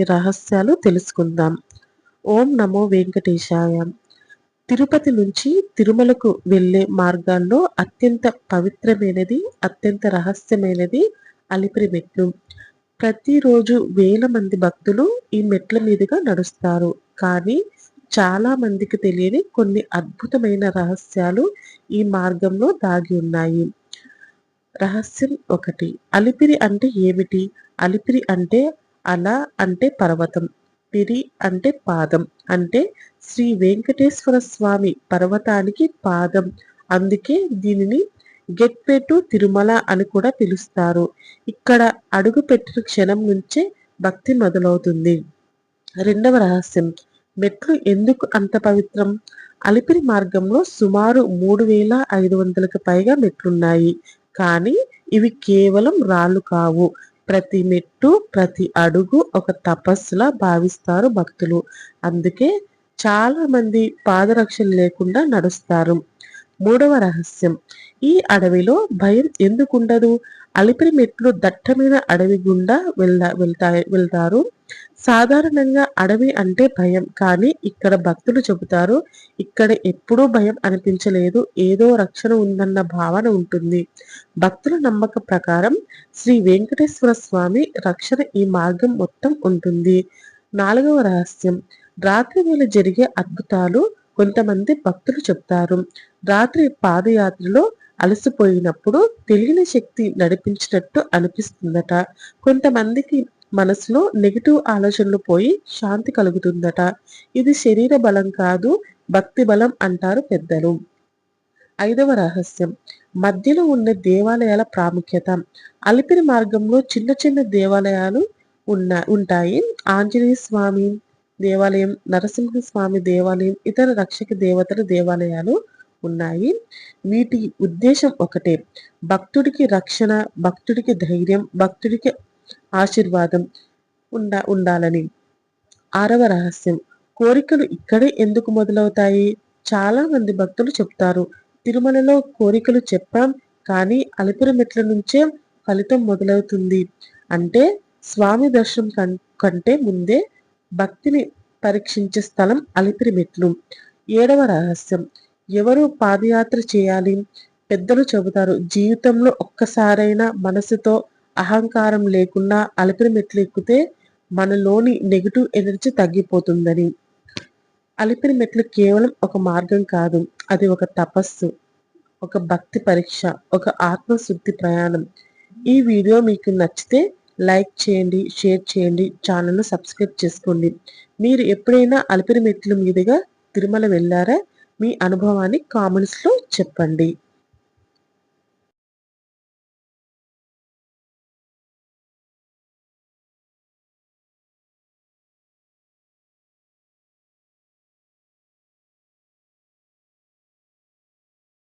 రహస్యాలు తెలుసుకుందాం. ఓం నమో వెంకటేశాయ. తిరుపతి నుంచి తిరుమలకు వెళ్ళే మార్గాల్లో అత్యంత పవిత్రమైనది అత్యంత రహస్యమైనది అలిపిరి మెట్లు. ప్రతిరోజు వేల మంది భక్తులు ఈ మెట్ల మీదుగా నడుస్తారు. కానీ చాలా మందికి తెలియని కొన్ని అద్భుతమైన రహస్యాలు ఈ మార్గంలో దాగి ఉన్నాయి. రహస్యం ఒకటి. అలిపిరి అంటే ఏమిటి? అలిపిరి అంటే అల అంటే పర్వతం పిరి అంటే పాదం అంటే శ్రీ వెంకటేశ్వర స్వామి పర్వతానికి పాదం. అందుకే దీనిని గెట్పెట్టు తిరుమల అని కూడా పిలుస్తారు. ఇక్కడ అడుగు పెట్టిన క్షణం నుంచే భక్తి మొదలవుతుంది. రెండవ రహస్యం మెట్లు ఎందుకు అంత పవిత్రం? అలిపిరి మార్గంలో సుమారు మూడు వేల ఐదు వందలకు పైగా మెట్లున్నాయి. కానీ ఇవి కేవలం రాళ్ళు కావు. ప్రతి మెట్టు ప్రతి అడుగు ఒక తపస్సులా భావిస్తారు భక్తులు. అందుకే చాలా మంది పాదరక్షలు లేకుండా నడుస్తారు. మూడవ రహస్యం. ఈ అడవిలో భయం ఎందుకుండదు? అలిపిరి మెట్లు దట్టమైన అడవి గుండా వెళ్ళ వెళ్తాయి వెళ్తారు. సాధారణంగా అడవి అంటే భయం కానీ ఇక్కడ భక్తులు చెబుతారు ఇక్కడ ఎప్పుడూ భయం అనిపించలేదు ఏదో రక్షణ ఉందన్న భావన ఉంటుంది. భక్తుల నమ్మక ప్రకారం శ్రీ వెంకటేశ్వర స్వామి రక్షణ ఈ మార్గం మొత్తం ఉంటుంది. నాలుగవ రహస్యం. రాత్రి వేళ జరిగే అద్భుతాలు కొంతమంది భక్తులు చెప్తారు. రాత్రి పాదయాత్రలో అలసిపోయినప్పుడు తెలియని శక్తి నడిపించినట్టు అనిపిస్తుందట. కొంతమందికి మనసులో నెగిటివ్ ఆలోచనలు పోయి శాంతి కలుగుతుందట. ఇది శరీర బలం కాదు భక్తి బలం అంటారు పెద్దలు. ఐదవ రహస్యం. మధ్యలో ఉన్న దేవాలయాల ప్రాముఖ్యత. అలిపిరి మార్గంలో చిన్న చిన్న దేవాలయాలు ఉన్న ఉంటాయి. ఆంజనేయ స్వామి దేవాలయం నరసింహ స్వామి దేవాలయం ఇతర రక్షక దేవతల దేవాలయాలు ఉన్నాయి. వీటి ఉద్దేశం ఒకటే. భక్తుడికి రక్షణ భక్తుడికి ధైర్యం భక్తుడికి ఆశీర్వాదం ఉండ ఉండాలని. ఆరవ రహస్యం. కోరికలు ఇక్కడే ఎందుకు మొదలవుతాయి? చాలా మంది భక్తులు చెప్తారు. తిరుమలలో కోరికలు చెప్పాం కానీ అలిపిరి మెట్ల నుంచే ఫలితం మొదలవుతుంది. అంటే స్వామి దర్శనం కంటే ముందే భక్తిని పరీక్షించే స్థలం అలిపిరి మెట్లు ఏడవ రహస్యం. ఎవరు పాదయాత్ర చేయాలి? పెద్దలు చెబుతారు జీవితంలో ఒక్కసారైనా మనసుతో అహంకారం లేకుండా అలిపిరి మెట్లు ఎక్కితే మనలోని నెగిటివ్ ఎనర్జీ తగ్గిపోతుందని. అలిపిరి మెట్లు కేవలం ఒక మార్గం కాదు అది ఒక తపస్సు ఒక భక్తి పరీక్ష ఒక ఆత్మశుద్ధి ప్రయాణం. ఈ వీడియో మీకు నచ్చితే లైక్ చేయండి షేర్ చేయండి ఛానల్ను సబ్స్క్రైబ్ చేసుకోండి. మీరు ఎప్పుడైనా అలిపిరి మెట్ల మీదుగా తిరుమల వెళ్ళారా? మీ అనుభవాన్ని కామెంట్స్లో చెప్పండి.